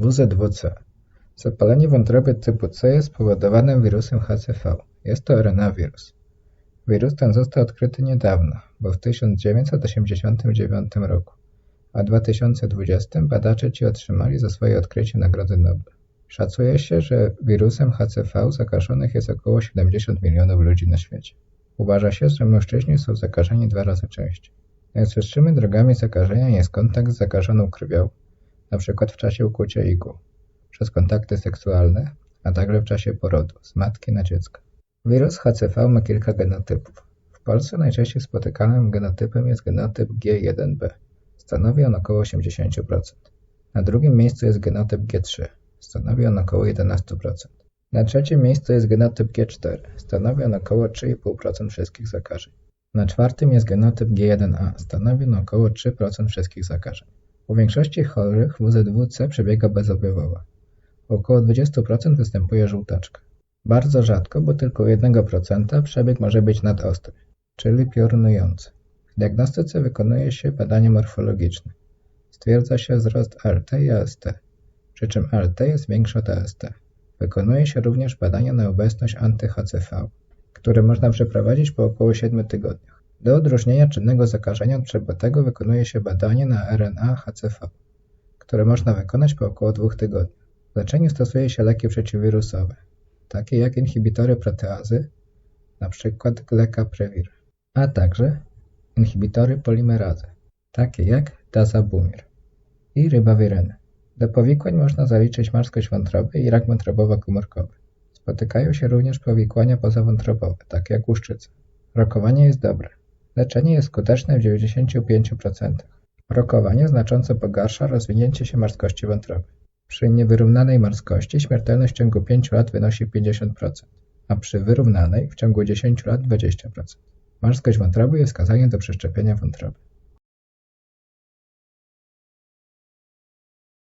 WZWC Zapalenie wątroby typu C jest spowodowane wirusem HCV. Jest to RNA-wirus. Wirus ten został odkryty niedawno, bo w 1989 roku, a w 2020 badacze ci otrzymali za swoje odkrycie Nagrodę Nobla. Szacuje się, że wirusem HCV zakażonych jest około 70 milionów ludzi na świecie. Uważa się, że mężczyźni są zakażeni dwa razy częściej. Najczęstszymi drogami zakażenia jest kontakt z zakażoną krwią, np. w czasie ukłucia igły przez kontakty seksualne, a także w czasie porodu z matki na dziecko. Wirus HCV ma kilka genotypów. W Polsce najczęściej spotykanym genotypem jest genotyp G1b. Stanowi on około 80%. Na drugim miejscu jest genotyp G3. Stanowi on około 11%. Na trzecim miejscu jest genotyp G4. Stanowi on około 3,5% wszystkich zakażeń. Na czwartym jest genotyp G1a. Stanowi on około 3% wszystkich zakażeń. U większości chorych WZWC przebiega bezobjawowo. U około 20% występuje żółtaczka. Bardzo rzadko, bo tylko u 1% przebieg może być nadostry, czyli piorunujący. W diagnostyce wykonuje się badanie morfologiczne. Stwierdza się wzrost LT i AST, przy czym LT jest większe od AST. Wykonuje się również badania na obecność anty-HCV, które można przeprowadzić po około 7 tygodniach. Do odróżnienia czynnego zakażenia od przebytego wykonuje się badanie na RNA HCV, które można wykonać po około 2 tygodniach. W leczeniu stosuje się leki przeciwwirusowe, takie jak inhibitory proteazy, np. Glecaprevir, a także inhibitory polimerazy, takie jak Dazabumir i rybawireny. Do powikłań można zaliczyć marskość wątroby i rak wątrobowo-komórkowy. Spotykają się również powikłania pozawątrobowe, takie jak łuszczyca. Rokowanie jest dobre. Leczenie jest skuteczne w 95%. Rokowanie znacząco pogarsza rozwinięcie się marskości wątroby. Przy niewyrównanej marskości śmiertelność w ciągu 5 lat wynosi 50%, a przy wyrównanej w ciągu 10 lat 20%. Marskość wątroby jest wskazaniem do przeszczepienia wątroby.